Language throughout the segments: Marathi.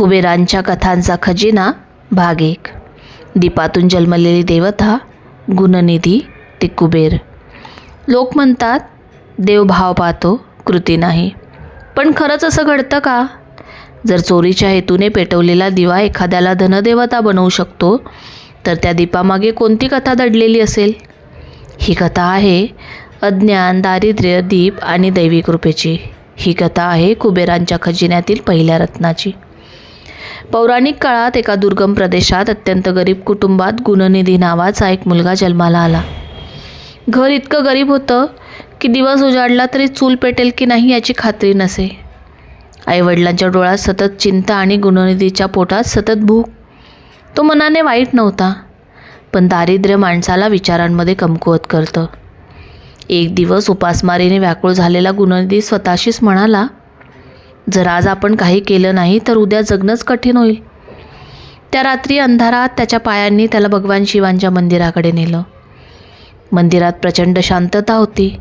कुबेरांच्या कथांचा खजिना भाग एक. दीपातून जन्मलेली देवता गुणनिधी ते कुबेर. लोक म्हणतात देव भाव पाहतो कृती नाही. पण खरंच असं घडतं का? जर चोरीच्या हेतूने पेटवलेला दिवा एखाद्याला धनदेवता बनवू शकतो तर त्या दीपामागे कोणती कथा दडलेली असेल? ही कथा आहे अज्ञान दारिद्र्य दीप आणि दैवी कृपेची. ही कथा आहे कुबेरांच्या खजिन्यातील पहिल्या रत्नाची. पौराणिक काळात एका दुर्गम प्रदेशात अत्यंत गरीब कुटुंबात गुणनिधी नावाचा एक मुलगा जन्माला आला. घर इतकं गरीब होतं की दिवस उजाडला तरी चूल पेटेल की नाही याची खात्री नसे. आईवडिलांच्या डोळ्यात सतत चिंता आणि गुणनिधीच्या पोटात सतत भूक. तो मनाने वाईट नव्हता पण दारिद्र्य माणसाला विचारांमध्ये कमकुवत करतं. एक दिवस उपासमारीने व्याकुळ झालेला गुणनिधी स्वतःशीच म्हणाला जर आज आपण काही केलं नाही तर उद्या जगणंच कठीण होईल. त्या रात्री अंधारात त्याच्या पायांनी त्याला भगवान शिवांच्या मंदिराकडे नेलं. मंदिरात प्रचंड शांतता होती.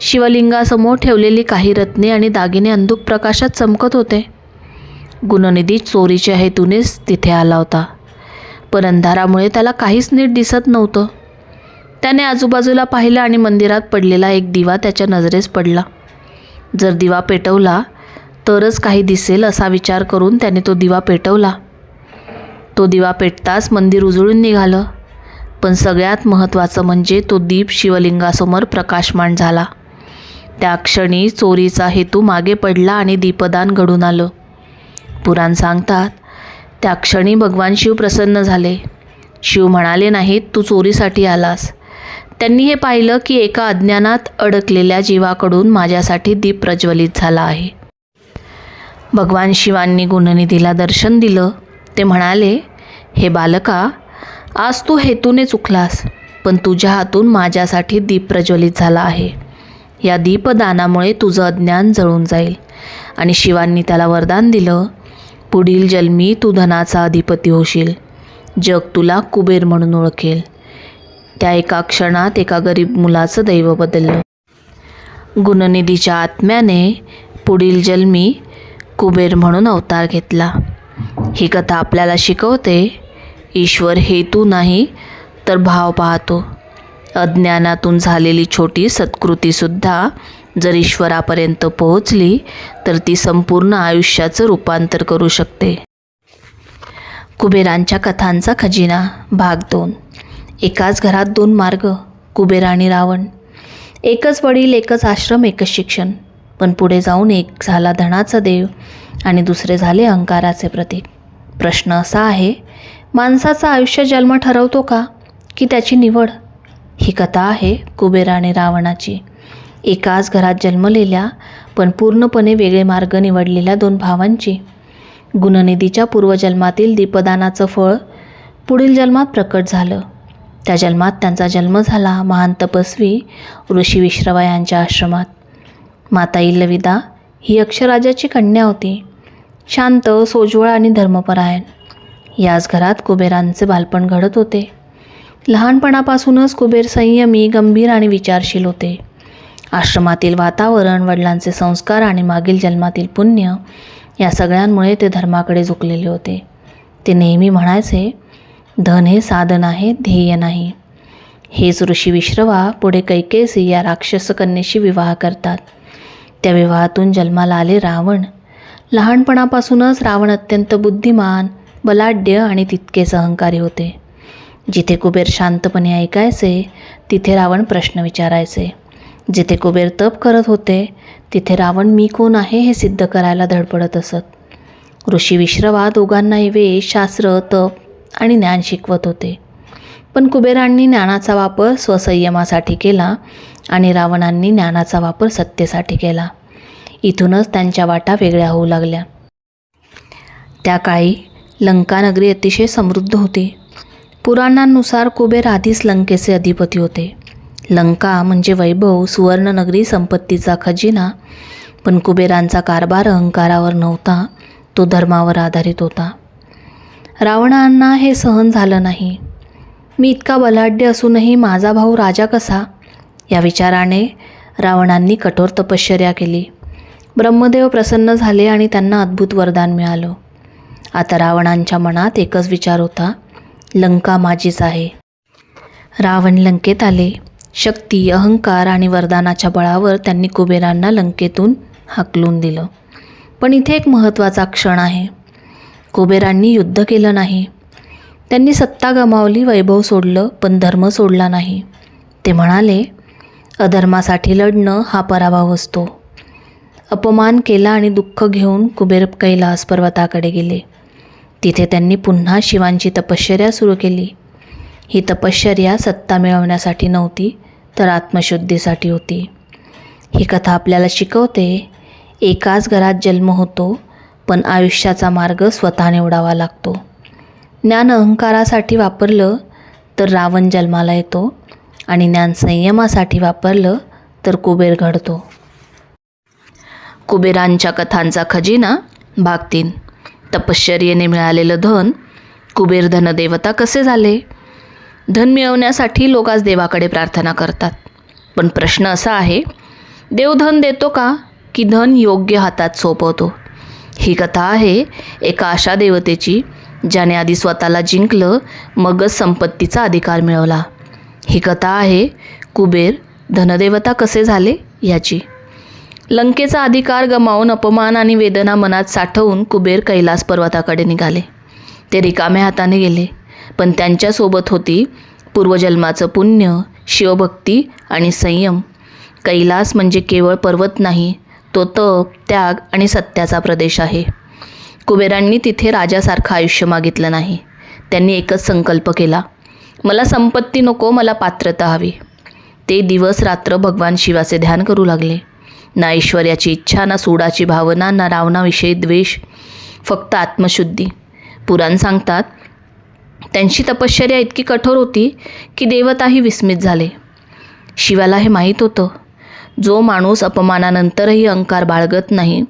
शिवलिंगासमोर ठेवलेली काही रत्ने आणि दागिने अंधुक प्रकाशात चमकत होते. गुणनिधी चोरीच्या हेतूनेच तिथे आला होता. पण अंधारामुळे त्याला काहीच नीट दिसत नव्हतं. त्याने आजूबाजूला पाहिलं आणि मंदिरात पडलेला एक दिवा त्याच्या नजरेस पडला. जर दिवा पेटवला तरच काही दिसेल असा विचार करून त्याने तो दिवा पेटवला. तो दिवा पेटताच मंदिर उजळून निघालं. पण सगळ्यात महत्त्वाचं म्हणजे तो दीप शिवलिंगासमोर प्रकाशमान झाला. त्या क्षणी चोरीचा हेतू मागे पडला आणि दीपदान घडून आलं. पुराण सांगतात त्या क्षणी भगवान शिव प्रसन्न झाले. शिव म्हणाले नाहीत तू चोरीसाठी आलास. त्यांनी हे पाहिलं की एका अज्ञानात अडकलेल्या जीवाकडून माझ्यासाठी दीप प्रज्वलित झाला आहे. भगवान शिवांनी गुणनिधीला दर्शन दिलं. ते म्हणाले हे बालका आज तू हेतूने चुकलास पण तुझ्या हातून माझ्यासाठी दीप प्रज्वलित झाला आहे. या दीपदानामुळे तुझं अज्ञान जळून जाईल. आणि शिवांनी त्याला वरदान दिलं पुढील जन्मी तू धनाचा अधिपती होशील. जग तुला कुबेर म्हणून ओळखेल. त्या एका क्षणात एका गरीब मुलाचं दैव बदललं. गुणनिधीच्या आत्म्याने पुढील जन्मी कुबेर म्हणून अवतार घेतला. ही कथा आपल्याला शिकवते ईश्वर हेतू नाही तर भाव पाहतो. अज्ञानातून झालेली छोटी सत्कृतीसुद्धा जर ईश्वरापर्यंत पोहोचली तर ती संपूर्ण आयुष्याचं रूपांतर करू शकते. कुबेरांच्या कथांचा खजिना भाग दोन. एकाच घरात दोन मार्ग कुबेर आणि रावण. एकच वडील एकच आश्रम एकच शिक्षण. पण पुढे जाऊन एक झाला धनाचा देव आणि दुसरे झाले अहंकाराचे प्रतीक. प्रश्न असा आहे माणसाचं आयुष्य जन्म ठरवतो का? की त्याची निवड? ही कथा आहे कुबेर आणि रावणाची. एकाच घरात जन्मलेल्या पण पूर्णपणे वेगळे मार्ग निवडलेल्या दोन भावांची. गुणनिधीच्या पूर्वजन्मातील दीपदानाचं फळ पुढील जन्मात प्रकट झालं. त्या जन्मात त्यांचा जन्म झाला महान तपस्वी ऋषी विश्रवा यांच्या आश्रमात. माता इल्लविदा ही अक्षराजाची कन्या होती. शांत सोज्वळ आणि धर्मपरायण. याच घरात कुबेरांचे बालपण घडत होते. लहानपणापासूनच कुबेर संयमी गंभीर आणि विचारशील होते. आश्रमातील वातावरण वडिलांचे संस्कार आणि मागील जन्मातील पुण्य या सगळ्यांमुळे ते धर्माकडे झुकलेले होते. ते नेहमी म्हणायचे धन हे साधन आहे ध्येय नाही. हेच ऋषी विश्रवा पुढे कैकेसी या राक्षस कन्येशी विवाह करतात. त्या विवाहातून जन्माला आले रावण. लहानपणापासूनच रावण अत्यंत बुद्धिमान बलाढ्य आणि तितकेच अहंकारी होते. जिथे कुबेर शांतपणे ऐकायचे तिथे रावण प्रश्न विचारायचे. जिथे कुबेर तप करत होते तिथे रावण मी कोण आहे हे सिद्ध करायला धडपडत असत. ऋषी विश्रवा दोघांनाही वेश शास्त्र तप आणि ज्ञान शिकवत होते. पण कुबेरांनी ज्ञानाचा वापर स्वसंयमासाठी केला आणि रावणांनी ज्ञानाचा वापर सत्तेसाठी केला. इथूनच त्यांच्या वाटा वेगळ्या होऊ लागल्या. त्या काळी लंकानगरी अतिशय समृद्ध होती. पुराणांनुसार कुबेर आधीच लंकेचे अधिपती होते. लंका म्हणजे वैभव सुवर्णनगरी संपत्तीचा खजिना. पण कुबेरांचा कारभार अहंकारावर नव्हता तो धर्मावर आधारित होता. रावणांना हे सहन झालं नाही. मी इतका बलाढ्य असूनही माझा भाऊ राजा कसा? या विचाराने रावणांनी कठोर तपश्चर्या केली. ब्रह्मदेव प्रसन्न झाले आणि त्यांना अद्भुत वरदान मिळालं. आता रावणांच्या मनात एकच विचार होता लंका माझीच आहे. रावण लंकेत आले. शक्ती अहंकार आणि वरदानाच्या बळावर त्यांनी कुबेरांना लंकेतून हाकलून दिलं. पण इथे एक महत्त्वाचा क्षण आहे. कुबेरांनी युद्ध केलं नाही. त्यांनी सत्ता गमावली वैभव सोडलं पण धर्म सोडला नाही. ते म्हणाले अधर्मासाठी लढणं हा पराभव असतो. अपमान केला आणि दुःख घेऊन कुबेर कैलास पर्वताकडे गेले. तिथे त्यांनी पुन्हा शिवांची तपश्चर्या सुरू केली. ही तपश्चर्या सत्ता मिळवण्यासाठी नव्हती तर आत्मशुद्धीसाठी होती. ही कथा आपल्याला शिकवते एकाच घरात जन्म होतो पण आयुष्याचा मार्ग स्वतः निवडावा लागतो. ज्ञान अहंकारासाठी वापरलं तर रावण जन्माला येतो आणि ज्ञान संयमासाठी वापरलं तर कुबेर घडतो. कुबेरांच्या कथांचा खजिना भाग तीन. तपश्चर्येने मिळालेलं धन. कुबेर धनदेवता कसे झाले? धन मिळवण्यासाठी लोक आज देवाकडे प्रार्थना करतात. पण प्रश्न असा आहे देव धन देतो का? की धन योग्य हातात सोपवतो? ही कथा आहे एका अशा देवतेची ज्याने आधी स्वतःला जिंकलं मगच संपत्तीचा अधिकार मिळवला. ही कथा आहे कुबेर धनदेवता कसे झाले याची. लंकेचा अधिकार गमावून अपमान आणि वेदना मनात साठवून कुबेर कैलास पर्वताकडे निघाले. ते रिकाम्या हाताने गेले पण त्यांच्यासोबत होती पूर्वजन्माचं पुण्य शिवभक्ती आणि संयम. कैलास म्हणजे केवळ पर्वत नाही तो तप त्याग आणि सत्याचा प्रदेश आहे. कुबेरांनी तिथे राजासारखं आयुष्य मागितलं नाही. त्यांनी एकच संकल्प केला मला संपत्ती नको मला पात्रता हवी. ते दिवस रात्र भगवान शिवाचे ध्यान करू लागले. ना ऐश्वर्याची इच्छा ना सूडाची भावना ना रावणाविषयी द्वेष फक्त आत्मशुद्धी. पुराण सांगतात त्यांची तपश्चर्या इतकी कठोर होती की देवताही विस्मित झाले. शिवाला हे माहीत होतं जो माणूस अपमानानंतरही अहंकार बाळगत नाही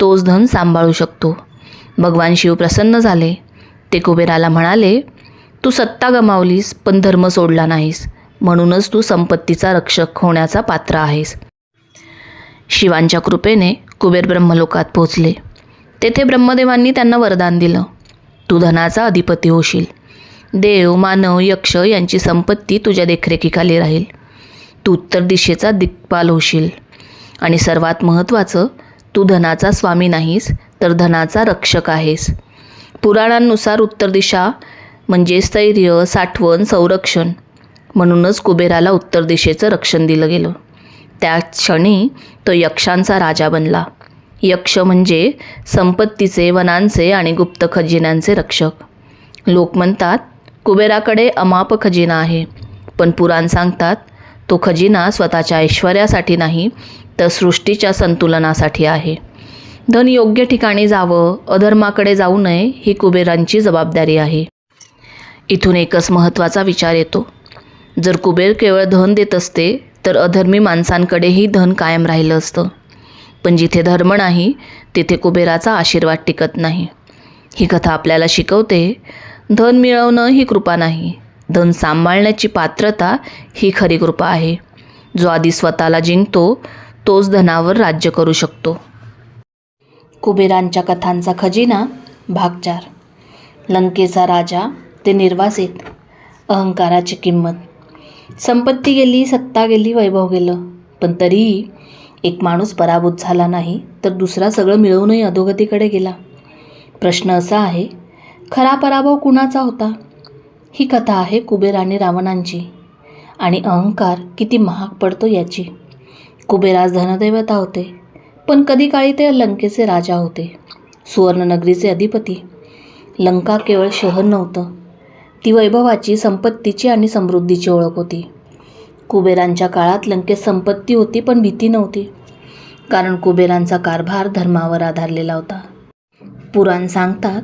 तोच धन सांभाळू शकतो. भगवान शिव प्रसन्न झाले. ते कुबेराला म्हणाले तू सत्ता गमावलीस पण धर्म सोडला नाहीस. म्हणूनच तू संपत्तीचा रक्षक होण्याचा पात्र आहेस. शिवांच्या कृपेने कुबेर ब्रह्मलोकात पोचले तेथे ब्रह्मदेवांनी त्यांना वरदान दिलं. तू धनाचा अधिपती होशील. देव मानव यक्ष यांची संपत्ती तुझ्या देखरेखीखाली राहील. तू उत्तर दिशेचा दिग्पाल होशील. आणि सर्वात महत्त्वाचं तू धनाचा स्वामी नाहीस तर धनाचा रक्षक आहेस. पुराणांनुसार उत्तर दिशा म्हणजे स्थैर्य साठवण संरक्षण म्हणूनच कुबेराला उत्तर दिशेचं रक्षण दिलं गेलं. त्या क्षणी तो यक्षांचा राजा बनला. यक्ष म्हणजे संपत्तीचे वनांचे आणि गुप्त खजिन्यांचे रक्षक. लोक म्हणतात कुबेराकडे अमाप खजिना आहे पण पुराण सांगतात तो खजिना स्वतःच्या ऐश्वर्यासाठी नाही तर सृष्टीच्या संतुलनासाठी आहे. धन योग्य ठिकाणी जावं अधर्माकडे जाऊ नये ही कुबेरांची जबाबदारी आहे. इथून एकच महत्त्वाचा विचार येतो. जर कुबेर केवळ धन देत असते तर अधर्मी माणसांकडेही धन कायम राहिलं असतं. पण जिथे धर्म नाही तिथे कुबेराचा आशीर्वाद टिकत नाही. ही कथा आपल्याला शिकवते धन मिळवणं ही कृपा नाही. धन सांभाळण्याची पात्रता ही खरी कृपा आहे. जो आधी स्वतःला जिंकतो तोच धनावर राज्य करू शकतो. कुबेरांच्या कथांचा खजिना भाग चार लंकेचा राजा ते निर्वासित अहंकाराची किंमत. संपत्ती गेली सत्ता गेली वैभव गेलं. पण तरीही एक माणूस पराभूत झाला नाही तर दुसरा सगळं मिळवूनही अधोगतीकडे गेला. प्रश्न असा आहे खरा पराभव कुणाचा होता? ही कथा आहे कुबेर आणि रावणांची. आणि अहंकार किती महाग पडतो याची. कुबेराज धनदैवता होते पण कधी काळी ते लंकेचे राजा होते. सुवर्णनगरीचे अधिपती. लंका केवळ शहर नव्हतं ती वैभवाची संपत्तीची आणि समृद्धीची ओळख होती. कुबेरांच्या काळात लंकेत संपत्ती होती पण भीती नव्हती. कारण कुबेरांचा कारभार धर्मावर आधारलेला होता. पुराण सांगतात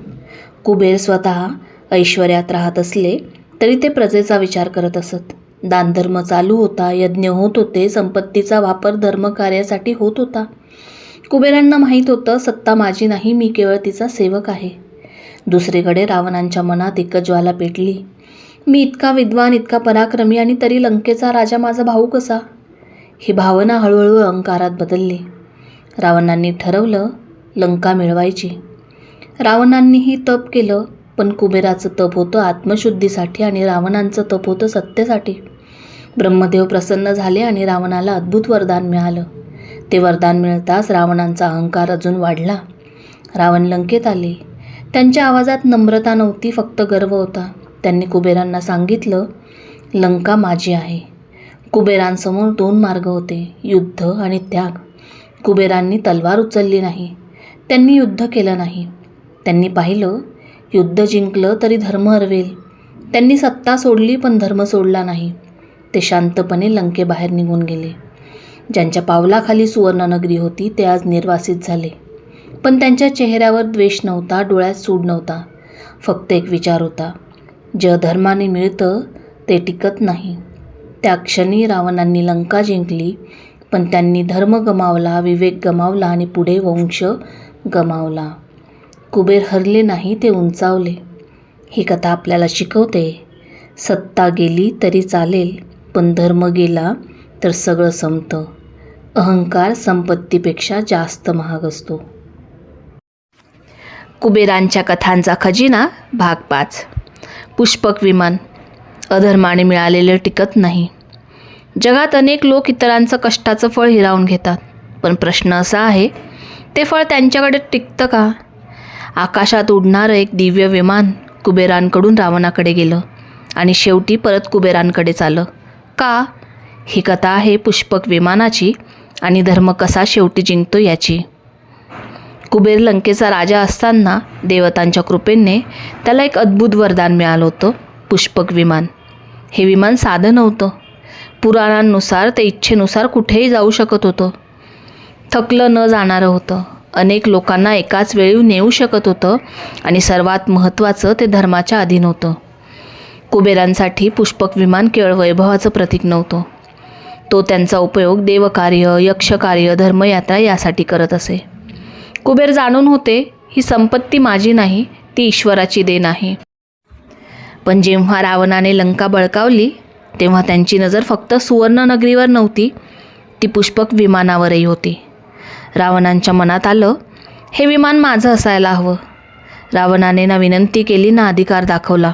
कुबेर स्वतः ऐश्वर्यात राहत असले तरी ते प्रजेचा विचार करत असत. दानधर्म चालू होता यज्ञ होत होते संपत्तीचा वापर धर्मकार्यासाठी होत होता. कुबेरांना माहीत होतं सत्ता माझी नाही मी केवळ तिचा सेवक आहे. दुसरीकडे रावणांच्या मनात एकच ज्वाला पेटली. मी इतका विद्वान इतका पराक्रमी आणि तरी लंकेचा राजा माझा भाऊ कसा? ही भावना हळूहळू अहंकारात बदलली. रावणांनी ठरवलं लंका मिळवायची. रावणांनीही तप केलं पण कुबेराचं तप होतं आत्मशुद्धीसाठी आणि रावणांचं तप होतं सत्तेसाठी. ब्रह्मदेव प्रसन्न झाले आणि रावणाला अद्भुत वरदान मिळालं. ते वरदान मिळताच रावणांचा अहंकार अजून वाढला. रावण लंकेत आले. त्यांच्या आवाजात नम्रता नव्हती फक्त गर्व होता. त्यांनी कुबेरांना सांगितलं लंका माझी आहे. कुबेरांसमोर दोन मार्ग होते युद्ध आणि त्याग. कुबेरांनी तलवार उचलली नाही. त्यांनी युद्ध केलं नाही. त्यांनी पाहिलं युद्ध जिंकलं तरी धर्म हरवेल. त्यांनी सत्ता सोडली पण धर्म सोडला नाही. ते शांतपणे लंकेबाहेर निघून गेले. ज्यांच्या पावलाखाली सुवर्णनगरी होती ते आज निर्वासित झाले. पण त्यांच्या चेहऱ्यावर द्वेष नव्हता डोळ्यात सूड नव्हता. फक्त एक विचार होता. जे धर्माने मिळतं ते टिकत नाही. त्या क्षणी रावणांनी लंका जिंकली पण त्यांनी धर्म गमावला विवेक गमावला आणि पुढे वंश गमावला. कुबेर हरले नाही ते उंचावले. ही कथा आपल्याला शिकवते. सत्ता गेली तरी चालेल पण धर्म गेला तर सगळं संपतं. अहंकार संपत्तीपेक्षा जास्त महाग असतो. कुबेरांच्या कथांचा खजिना भाग पाच. पुष्पक विमान. अधर्माने मिळालेलं टिकत नाही. जगात अनेक लोक इतरांचं कष्टाचं फळ हिरावून घेतात. पण प्रश्न असा आहे ते फळ त्यांच्याकडे टिकतं का? आकाशात उडणारं एक दिव्य विमान कुबेरांकडून रावणाकडे गेलं आणि शेवटी परत कुबेरांकडेच आलं का? ही कथा आहे पुष्पक विमानाची आणि धर्म कसा शेवटी जिंकतो याची. कुबेर लंकेचा राजा असताना देवतांच्या कृपेने त्याला एक अद्भुत वरदान मिळालं होतं पुष्पक विमान. हे विमान साधं नव्हतं. पुराणांनुसार ते इच्छेनुसार कुठेही जाऊ शकत होतं. थकलं न जाणारं होतं. अनेक लोकांना एकाच वेळी नेऊ शकत होतं आणि सर्वात महत्त्वाचं ते धर्माच्या अधीन होतं. कुबेरांसाठी पुष्पक विमान केवळ वैभवाचं प्रतीक नव्हतं. तो त्यांचा उपयोग देवकार्य यक्षकार्य धर्मयात्रा यासाठी करत असे. कुबेर जाणून होते ही संपत्ती माझी नाही ती ईश्वराची देण आहे. पण जेव्हा रावणाने लंका बळकावली तेव्हा त्यांची नजर फक्त सुवर्णनगरीवर नव्हती ती पुष्पक विमानावरही होती. रावणांच्या मनात आलं हे विमान माझं असायला हवं. रावणाने ना विनंती केली ना अधिकार दाखवला.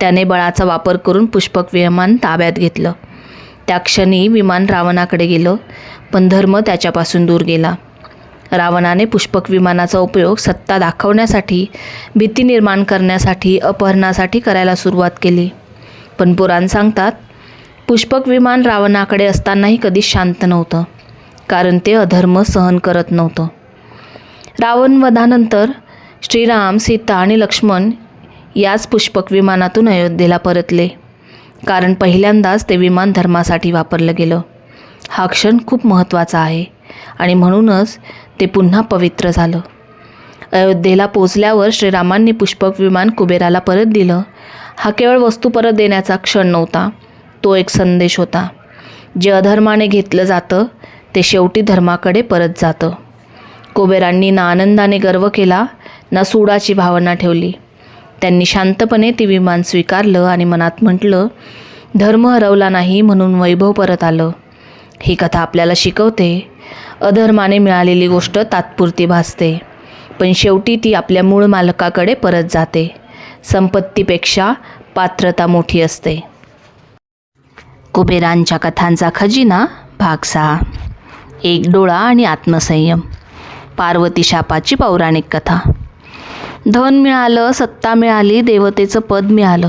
त्याने बळाचा वापर करून पुष्पक विमान ताब्यात घेतलं. त्या क्षणी विमान रावणाकडे गेलं पण धर्म त्याच्यापासून दूर गेला. रावणाने पुष्पक विमानाचा उपयोग सत्ता दाखवण्यासाठी भीती निर्माण करण्यासाठी अपहरणासाठी करायला सुरुवात केली. पण पुराण सांगतात पुष्पक विमान रावणाकडे असतानाही कधीच शांत नव्हतं कारण ते अधर्म सहन करत नव्हतं. रावणवधानंतर श्रीराम सीता आणि लक्ष्मण याच पुष्पक विमानातून अयोध्येला परतले कारण पहिल्यांदाच ते विमान धर्मासाठी वापरलं गेलं. हा क्षण खूप महत्त्वाचा आहे आणि म्हणूनच ते पुन्हा पवित्र झालं. अयोध्येला पोचल्यावर श्रीरामांनी पुष्पक विमान कुबेराला परत दिलं. हा केवळ वस्तू परत देण्याचा क्षण नव्हता तो एक संदेश होता. जे अधर्माने घेतलं जातं ते शेवटी धर्माकडे परत जातं. कुबेरांनी ना आनंदाने गर्व केला ना सूडाची भावना ठेवली. त्यांनी शांतपणे ती विमान स्वीकारलं आणि मनात म्हटलं धर्म हरवला नाही म्हणून वैभव परत आलं. ही कथा आपल्याला शिकवते. अधर्माने मिळालेली गोष्ट तात्पुरती भासते. पण शेवटी ती आपल्या मूळ मालकाकडे परत जाते. संपत्तीपेक्षा पात्रता मोठी असते. कुबेरांच्या कथांचा खजिना भाग सहा. एक डोळा आणि आत्मसंयम. पार्वती शापाची पौराणिक कथा. धन मिळालं सत्ता मिळाली देवतेचं पद मिळालं.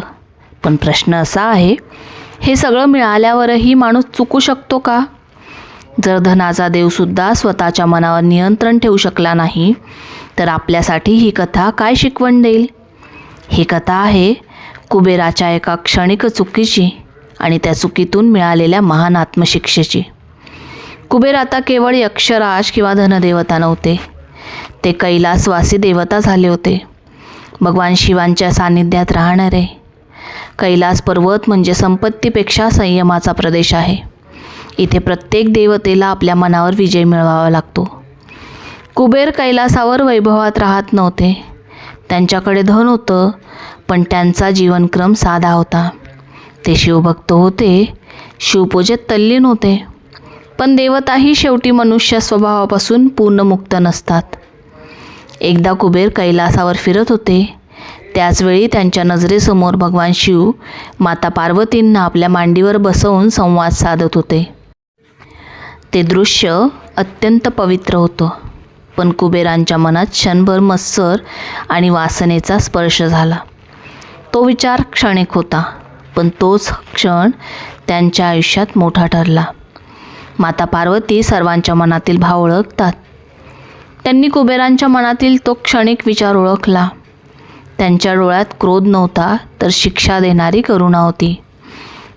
पण प्रश्न असा आहे हे सगळं मिळाल्यावरही माणूस चुकू शकतो का? जर धनाचा देवसुद्धा स्वतःच्या मनावर नियंत्रण ठेवू शकला नाही तर आपल्यासाठी ही कथा काय शिकवण देईल? ही कथा आहे कुबेराच्या एका क्षणिक चुकीची आणि त्या चुकीतून मिळालेल्या महान आत्मशिक्षेची. कुबेर आता केवळ यक्षराज किंवा धनदेवता नव्हते. ते कैलासवासी देवता झाले होते. भगवान शिवांच्या सान्निध्यात राहणारे. कैलास पर्वत म्हणजे संपत्तीपेक्षा संयमाचा प्रदेश आहे. इथे प्रत्येक देवतेला आपल्या मनावर विजय मिळवावा लागतो. कुबेर कैलासावर वैभवात राहत नव्हते. त्यांच्याकडे धन होतं पण त्यांचा जीवनक्रम साधा होता. ते शिवभक्त होते शिवपूजेत तल्लीन होते. पण देवताही शेवटी मनुष्य स्वभावापासून पूर्ण मुक्त नसतात. एकदा कुबेर कैलासावर फिरत होते. त्याचवेळी त्यांच्या नजरेसमोर भगवान शिव माता पार्वतींना आपल्या मांडीवर बसवून संवाद साधत होते. ते दृश्य अत्यंत पवित्र होतं. पण कुबेरांच्या मनात क्षणभर मत्सर आणि वासनेचा स्पर्श झाला. तो विचार क्षणिक होता पण तोच क्षण त्यांच्या आयुष्यात मोठा ठरला. माता पार्वती सर्वांच्या मनातील भाव ओळखतात. त्यांनी कुबेरांच्या मनातील तो क्षणिक विचार ओळखला. त्यांच्या डोळ्यात क्रोध नव्हता तर शिक्षा देणारी करुणा होती.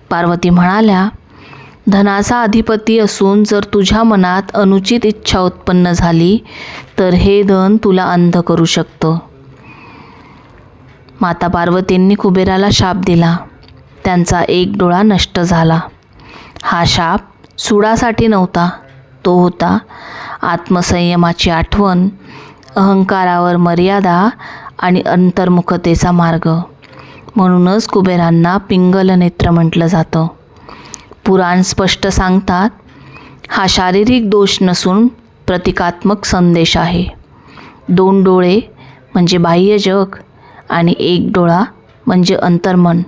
पार्वती म्हणाल्या धनाचा अधिपती असून जर तुझ्या मनात अनुचित इच्छा उत्पन्न झाली तर हे धन तुला अंध करू शकतं. माता पार्वतींनी कुबेराला शाप दिला. त्यांचा एक डोळा नष्ट झाला. हा शाप सुडासाठी नव्हता. तो होता आत्मसंयमाची आठवण अहंकारावर मर्यादा आणि अंतर्मुखतेचा मार्ग. म्हणूनच कुबेरांना पिंगल नेत्र म्हटलं जातं. पुराण स्पष्ट सांगतात हा शारीरिक दोष नसून प्रतिकात्मक संदेश आहे. दोन डोळे म्हणजे बाह्य जग आणि एक डोळा म्हणजे अंतर्मन.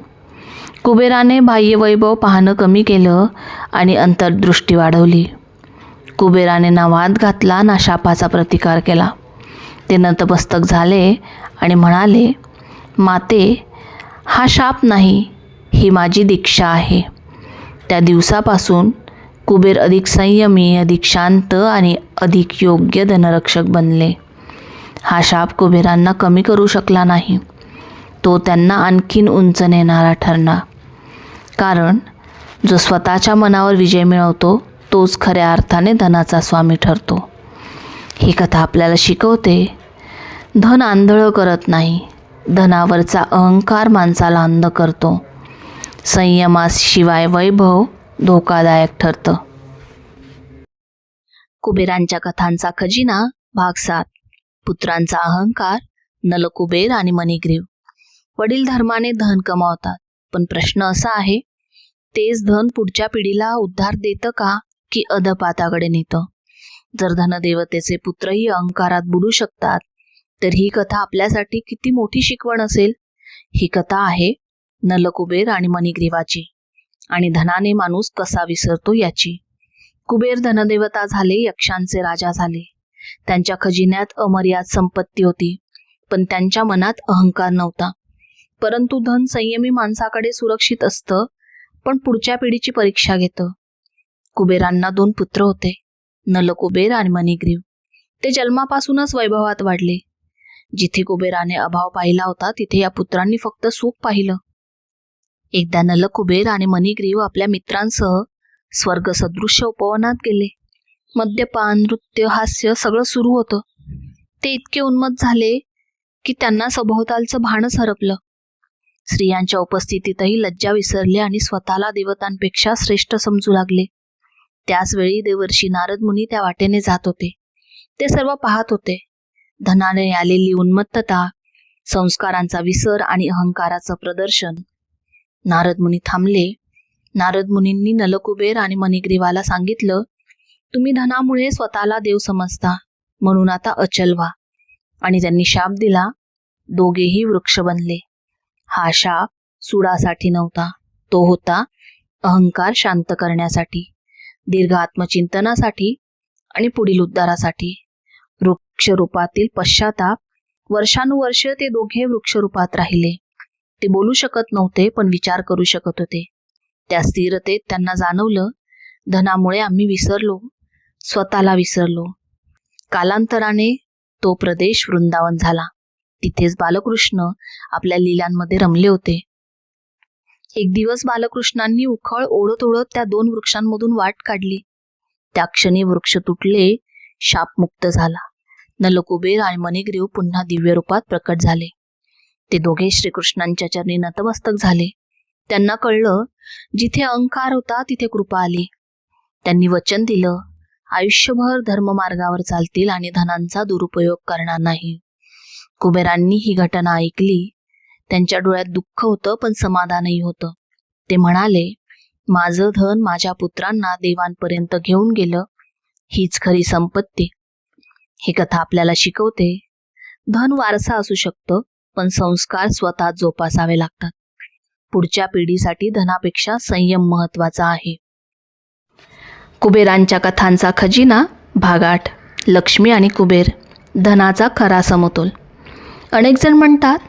कुबेराने बाह्य वैभव पाहणं कमी केलं आणि अंतर्दृष्टी वाढवली. कुबेराने ना वाद घातला ना शापाचा प्रतिकार केला. ते नतमस्तक झाले आणि म्हणाले माते हा शाप नाही ही माझी दीक्षा आहे. त्या दिवसापासून कुबेर अधिक संयमी अधिक शांत आणि अधिक योग्य धनरक्षक बनले. हा शाप कुबेरांना कमी करू शकला नाही. तो त्यांना आणखीन उंच नेणारा ठरला कारण जो स्वतःच्या मनावर विजय मिळवतो तोच खऱ्या अर्थाने धनाचा स्वामी ठरतो. ही कथा आपल्याला शिकवते धन आंधळं करत नाही. धनावरचा अहंकार माणसाला अंध करतो. संयमाशिवाय वैभव धोकादायक ठरतं. कुबेरांच्या कथांचा खजिना भाग सात पुत्रांचा अहंकार नलकुबेर आणि मणिग्रीव. वडील धर्माने धन कमावतात पण प्रश्न असा आहे तेच धन पुढच्या पिढीला उद्धार देतं का की अधपाताकडे नेतं? जर धनदेवतेचे पुत्रही अहंकारात बुडू शकतात तर ही कथा आपल्यासाठी किती मोठी शिकवण असेल? ही कथा आहे नलकुबेर आणि मणिग्रीवाची. आणि धनाने माणूस कसा विसरतो याची. कुबेर धनदेवता झाले यक्षांचे राजा झाले. त्यांच्या खजिन्यात अमर्याद संपत्ती होती पण त्यांच्या मनात अहंकार नव्हता. परंतु धन संयमी माणसाकडे सुरक्षित असतं पण पुढच्या पिढीची परीक्षा घेतं. कुबेरांना दोन पुत्र होते नलकुबेर आणि मणिग्रीव. ते जन्मापासूनच वैभवात वाढले. जिथे कुबेराने अभाव पाहिला होता तिथे या पुत्रांनी फक्त सुख पाहिलं. एकदा नलकुबेर आणि मणिग्रीव आपल्या मित्रांसह स्वर्ग सदृश्य उपवनात गेले. मद्यपान नृत्य हास्य सगळं सुरू होतं. ते इतके उन्मत झाले की त्यांना सभोवतालचं भानच हरपलं. स्त्रियांच्या उपस्थितीतही लज्जा विसरले आणि स्वतःला देवतांपेक्षा श्रेष्ठ समजू लागले. त्याचवेळी देवर्षी नारद मुनी त्या वाटेने जात होते. ते सर्व पाहत होते. धनाने आलेली उन्मत्तता संस्कारांचा विसर आणि अहंकाराचं प्रदर्शन नारद मुनी थांबले. नारद मुनींनी नलकुबेर आणि मणिग्रीवाला सांगितलं तुम्ही धनामुळे स्वतःला देव समजता म्हणून आता अचल व्हा. आणि त्यांनी शाप दिला. दोघेही वृक्ष बनले. हा शाप सुडासाठी नव्हता तो होता अहंकार शांत करण्यासाठी दीर्घ आत्मचिंतनासाठी आणि पुढील उद्धारासाठी. वृक्षरूपातील पश्चाताप वर्षानुवर्ष ते दोघे वृक्षरूपात राहिले. ते बोलू शकत नव्हते पण विचार करू शकत होते. त्या स्थिरतेत त्यांना जाणवलं धनामुळे आम्ही विसरलो स्वतःला विसरलो. कालांतराने तो प्रदेश वृंदावन झाला. तिथेच बालकृष्ण आपल्या लीलांमध्ये रमले होते. एक दिवस बालकृष्णांनी उखळ ओढत ओढत त्या दोन वृक्षांमधून वाट काढली. त्या क्षणी वृक्ष तुटले शापमुक्त झाला. नलकुबेर आणि मणिग्रीव पुन्हा दिव्य रूपात प्रकट झाले. ते दोघे श्रीकृष्णांच्या चरणी नतमस्तक झाले. त्यांना कळलं जिथे अहंकार होता तिथे कृपा आली. त्यांनी वचन दिलं आयुष्यभर धर्ममार्गावर चालतील आणि धनांचा दुरुपयोग करणार नाही. कुबेरांनी ही घटना ऐकली. त्यांच्या डोळ्यात दुःख होतं पण समाधानही होतं. ते म्हणाले माझं धन माझ्या पुत्रांना देवांपर्यंत घेऊन गेलं. हीच खरी संपत्ती. ही कथा आपल्याला शिकवते. धन वारसा असू शकतं पण संस्कार स्वतः जोपासावे लागतात. पुढच्या पिढीसाठी धनापेक्षा संयम महत्त्वाचा आहे. कुबेरांच्या कथांचा खजिना भागाट लक्ष्मी आणि कुबेर धनाचा खरा समतोल. अनेक जण म्हणतात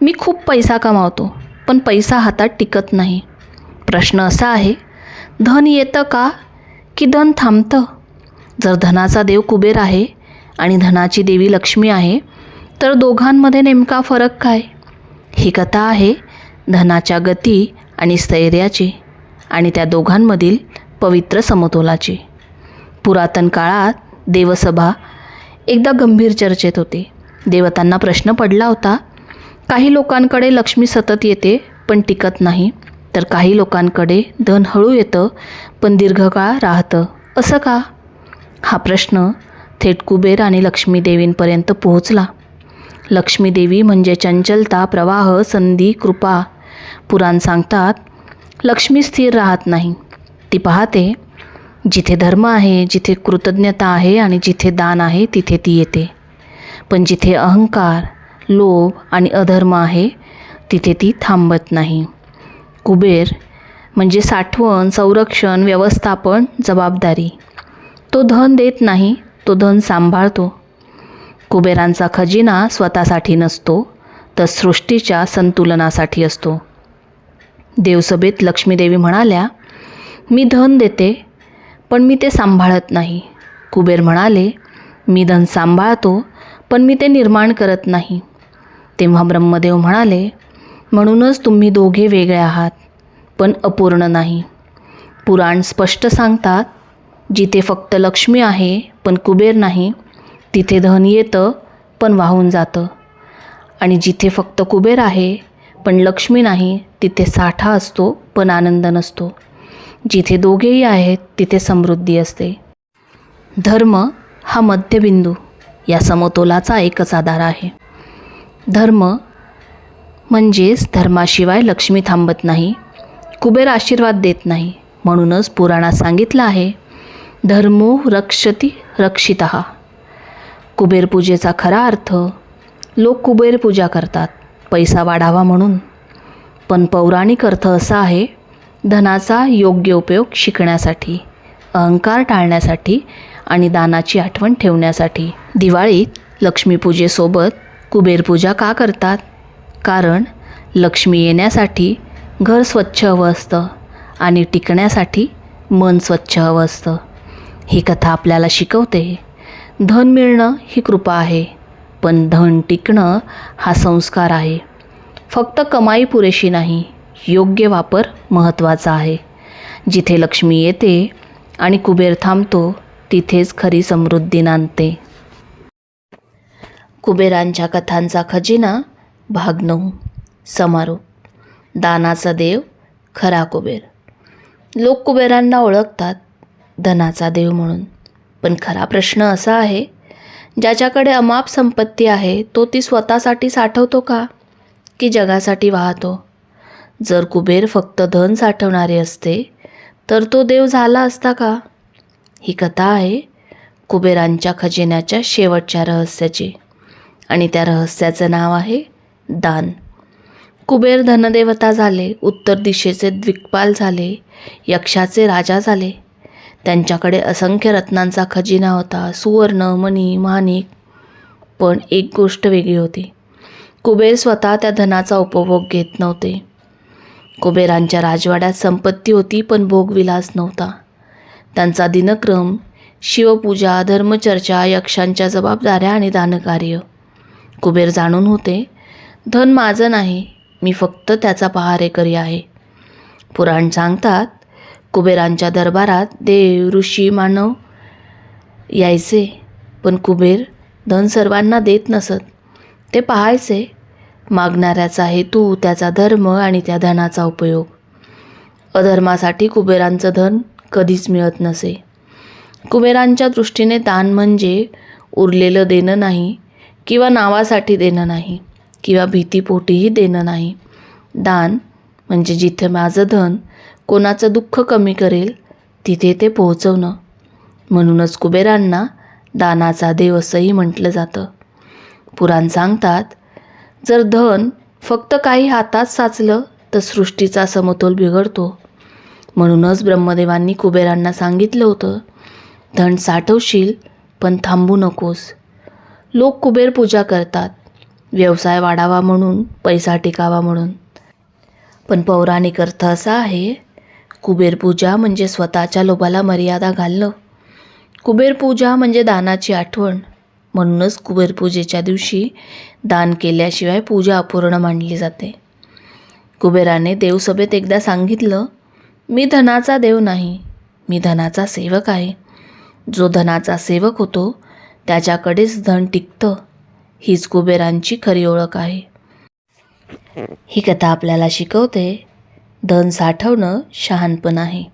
मी खूप पैसा कमावतो पण पैसा हातात टिकत नाही. प्रश्न असा आहे धन येतं का? की धन थांबतं? जर धनाचा देव कुबेर आहे आणि धनाची देवी लक्ष्मी आहे तर दोघांमध्ये नेमका फरक काय? ही कथा आहे धनाच्या गती आणि स्थैर्याची आणि त्या दोघांमधील पवित्र समतोलाची. पुरातन काळात देवसभा एकदा गंभीर चर्चेत होते. देवतांना प्रश्न पडला होता काही लोकांकडे लक्ष्मी सतत येते पण टिकत नाही. तर काही लोकांकडे धन हळू येतं पण दीर्घकाळ राहतं. असं का? हा प्रश्न थेट कुबेर आणि लक्ष्मी देवींपर्यंत पोहोचला. लक्ष्मीदेवी म्हणजे चंचलता प्रवाह संधी कृपा. पुराण सांगतात लक्ष्मी स्थिर राहत नाही. ती पाहते जिथे धर्म आहे जिथे कृतज्ञता आहे आणि जिथे दान आहे तिथे ती येते. पण जिथे अहंकार लोभ आणि अधर्म आहे तिथे ती थांबत नाही. कुबेर म्हणजे साठवण संरक्षण व्यवस्थापन जबाबदारी. तो धन देत नाही तो धन सांभाळतो. कुबेरांचा खजिना स्वतःसाठी नसतो तर सृष्टीच्या संतुलनासाठी असतो. देवसभेत लक्ष्मीदेवी म्हणाल्या मी धन देते पण मी ते सांभाळत नाही. कुबेर म्हणाले मी धन सांभाळतो पण मी ते निर्माण करत नाही. तेव्हा ब्रह्मदेव म्हणाले म्हणूनच तुम्ही दोघे वेगळे आहात पण अपूर्ण नाही. पुराण स्पष्ट सांगतात जिथे फक्त लक्ष्मी आहे पण कुबेर नाही तिथे धन येतं पण वाहून जातं. आणि जिथे फक्त कुबेर आहे पण लक्ष्मी नाही तिथे साठा असतो पण आनंद नसतो. जिथे दोघेही आहेत तिथे समृद्धी असते. धर्म हा मध्यबिंदू या समतोलाचा एकच आधार आहे. धर्म म्हणजेच धर्माशिवाय लक्ष्मी थांबत नाही कुबेर आशीर्वाद देत नाही म्हणूनच पुराणात सांगितलं आहे धर्मो रक्षती रक्षित. कुबेर पूजेचा खरा अर्थ लोक कुबेर पूजा करतात पैसा वाढावा म्हणून. पण पौराणिक अर्थ असा आहे धनाचा योग्य उपयोग शिकण्यासाठी अहंकार टाळण्यासाठी आणि दानाची आठवण ठेवण्यासाठी. दिवाळीत लक्ष्मीपूजेसोबत कुबेरपूजा का करतात? कारण लक्ष्मी येण्यासाठी घर स्वच्छ हवं असतं आणि टिकण्यासाठी मन स्वच्छ हवं असतं. ही कथा आपल्याला शिकवते. धन मिळणं ही कृपा आहे पण धन टिकणं हा संस्कार आहे. फक्त कमाई पुरेशी नाही योग्य वापर महत्त्वाचा आहे. जिथे लक्ष्मी येते आणि कुबेर थांबतो तिथेच खरी समृद्धी नांदते. कुबेरांच्या कथांचा खजिना भाग नऊ समारोप. दानाचा देव खरा कुबेर. लोक कुबेरांना ओळखतात धनाचा देव म्हणून. पण खरा प्रश्न असा आहे ज्याच्याकडे अमाप संपत्ती आहे तो ती स्वतःसाठी साठवतो का? की जगासाठी वाहतो? जर कुबेर फक्त धन साठवणारे असते तर तो देव झाला असता का? ही कथा आहे कुबेरांच्या खजिन्याच्या शेवटच्या रहस्याची. आणि त्या रहस्याचं नाव आहे दान. कुबेर धनदेवता झाले उत्तर दिशेचे द्विकपाल झाले यक्षाचे राजा झाले त्यांच्याकडे असंख्य रत्नांचा खजिना होता सुवर्ण मणी माणिक पण एक गोष्ट वेगळी होती. कुबेर स्वतः त्या धनाचा उपभोग घेत नव्हते. कुबेरांच्या राजवाड्यात संपत्ती होती पण भोगविलास नव्हता. त्यांचा दिनक्रम शिवपूजा धर्मचर्चा यक्षांच्या जबाबदाऱ्या आणि दानकार्य. कुबेर जाणून होते धन माझं नाही मी फक्त त्याचा पहारेकरी आहे. पुराण सांगतात कुबेरांच्या दरबारात देव ऋषी मानव यायचे पण कुबेर धन सर्वांना देत नसत. ते पाहायचे मागणाऱ्याचा हेतू त्याचा धर्म आणि त्या धनाचा उपयोग. अधर्मासाठी कुबेरांचं धन कधीच मिळत नसे. कुबेरांच्या दृष्टीने दान म्हणजे उरलेलं देणं नाही किंवा नावासाठी देणं नाही किंवा भीतीपोटीही देणं नाही. दान म्हणजे जिथे माझं धन कोणाचं दुःख कमी करेल तिथे ते पोहोचवणं. म्हणूनच कुबेरांना दानाचा देव असंही म्हटलं जातं. पुराण सांगतात जर धन फक्त काही हातात साचलं तर सृष्टीचा समतोल बिघडतो. म्हणूनच ब्रह्मदेवांनी कुबेरांना सांगितलं होतं धन साठवशील पण थांबू नकोस. लोक कुबेर पूजा करतात व्यवसाय वाढावा म्हणून पैसा टिकावा म्हणून. पण पौराणिक अर्थ असा आहे कुबेर पूजा म्हणजे स्वतःच्या लोभाला मर्यादा घालणं. कुबेर पूजा म्हणजे दानाची आठवण. म्हणूनच कुबेर पूजेच्या दिवशी दान केल्याशिवाय पूजा अपूर्ण मानली जाते. कुबेराने देवसभेत एकदा सांगितलं मी धनाचा देव नाही मी धनाचा सेवक आहे. जो धनाचा सेवक होतो त्याच्याकडेच धन टिकतं. हीच कुबेरांची खरी ओळख आहे. ही कथा आपल्याला शिकवते धन साठवणं शहाणपण आहे.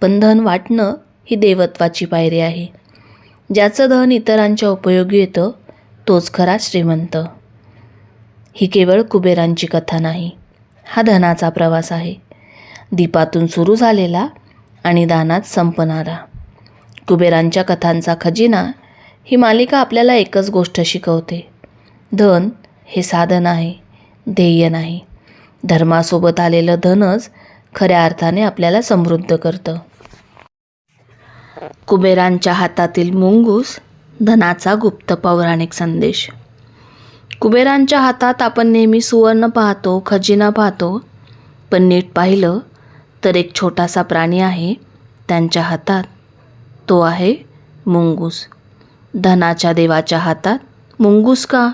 पण धन वाटणं ही देवत्वाची पायरी आहे. ज्याचं धन इतरांच्या उपयोगी येतं तोच खरा श्रीमंत. ही केवळ कुबेरांची कथा नाही हा धनाचा प्रवास आहे. दीपातून सुरू झालेला आणि दानात संपणारा. कुबेरांच्या कथांचा खजिना ही मालिका आपल्याला एकच गोष्ट शिकवते. धन हे साधन आहे ध्येय नाही. धर्मासोबत आलेलं धनच खऱ्या अर्थाने आपल्याला समृद्ध करतं. कुबेरांच्या हातातील मुंगूस धनाचा गुप्त पौराणिक संदेश. कुबेरांच्या हातात आपण नेहमी सुवर्ण पाहतो खजिना पाहतो पण नीट पाहिलं तर एक छोटासा प्राणी आहे त्यांच्या हातात तो आहे मुंगूस. धनाच्या देवाच्या हातात मुंगूस का?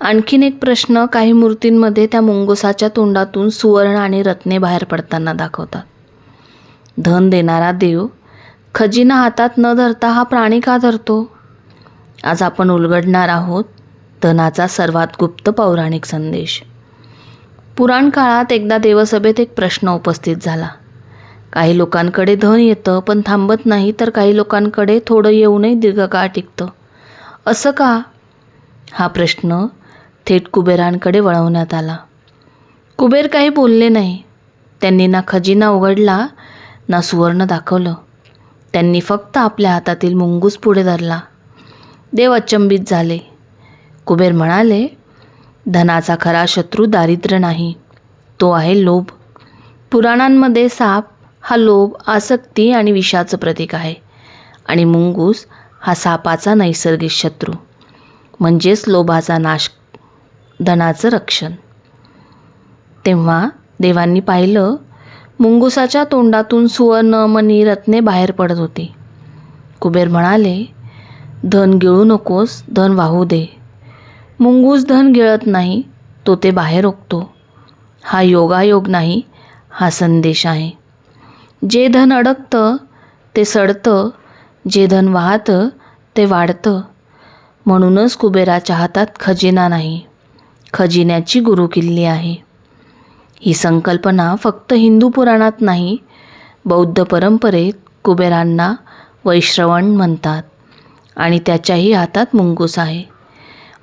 आणखीन एक प्रश्न काही मूर्तींमध्ये त्या मुंगसाच्या तोंडातून सुवर्ण आणि रत्ने बाहेर पडताना दाखवतात. धन देणारा देव खजिना हातात न धरता हा प्राणी का धरतो? आज आपण उलगडणार आहोत धनाचा सर्वात गुप्त पौराणिक संदेश. पुराण काळात एकदा देवसभेत एक प्रश्न उपस्थित झाला. काही लोकांकडे धन येतं पण थांबत नाही तर काही लोकांकडे थोडं येऊनही दीर्घकाळ टिकतं. असं का? हा प्रश्न थेट कुबेरांकडे वळवण्यात आला. कुबेर काही बोलले नाही. त्यांनी ना खजिना उघडला ना सुवर्ण दाखवलं. त्यांनी फक्त आपल्या हातातील मुंगूस पुढे धरला. देव अचंबित झाले. कुबेर म्हणाले धनाचा खरा शत्रू दारिद्र्य नाही. तो आहे लोभ. पुराणांमध्ये साप हा लोभ आसक्ती आणि विषाचं प्रतीक आहे. आणि मुंगूस हा सापाचा नैसर्गिक शत्रू. म्हणजेच लोभाचा नाश धनाचं रक्षण. तेव्हा देवांनी पाहिलं मुंगुसाच्या तोंडातून सुवर्ण मणी रत्ने बाहेर पडत होती. कुबेर म्हणाले धन गिळू नकोस धन वाहू दे. मुंगूस धन गिळत नाही तो ते बाहेर ओकतो. हा योगायोग नाही हा संदेश आहे. जे धन अडकतं ते सडतं जे धन वाहतं ते वाढतं. म्हणूनच कुबेराच्या हातात खजिना नाही. खजिन्याची गुरुकिल्ली आहे. ही संकल्पना फक्त हिंदू पुराणात नाही बौद्ध परंपरेत कुबेरांना वैश्रवण म्हणतात आणि त्याच्याही हातात मुंगूस आहे.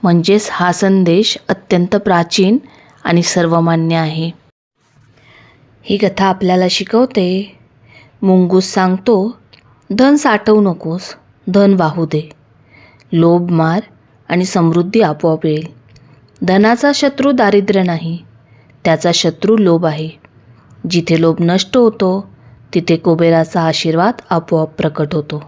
म्हणजेच हा संदेश अत्यंत प्राचीन आणि सर्वमान्य आहे. ही कथा आपल्याला शिकवते मुंगूस सांगतो धन साठवू नकोस धन वाहू दे. लोभ मार आणि समृद्धी आपोआप येईल. धनाचा शत्रू दारिद्र्य नाही त्याचा शत्रू लोभ आहे. जिथे लोभ नष्ट होतो तिथे कुबेराचा आशीर्वाद आपोआप प्रकट होतो.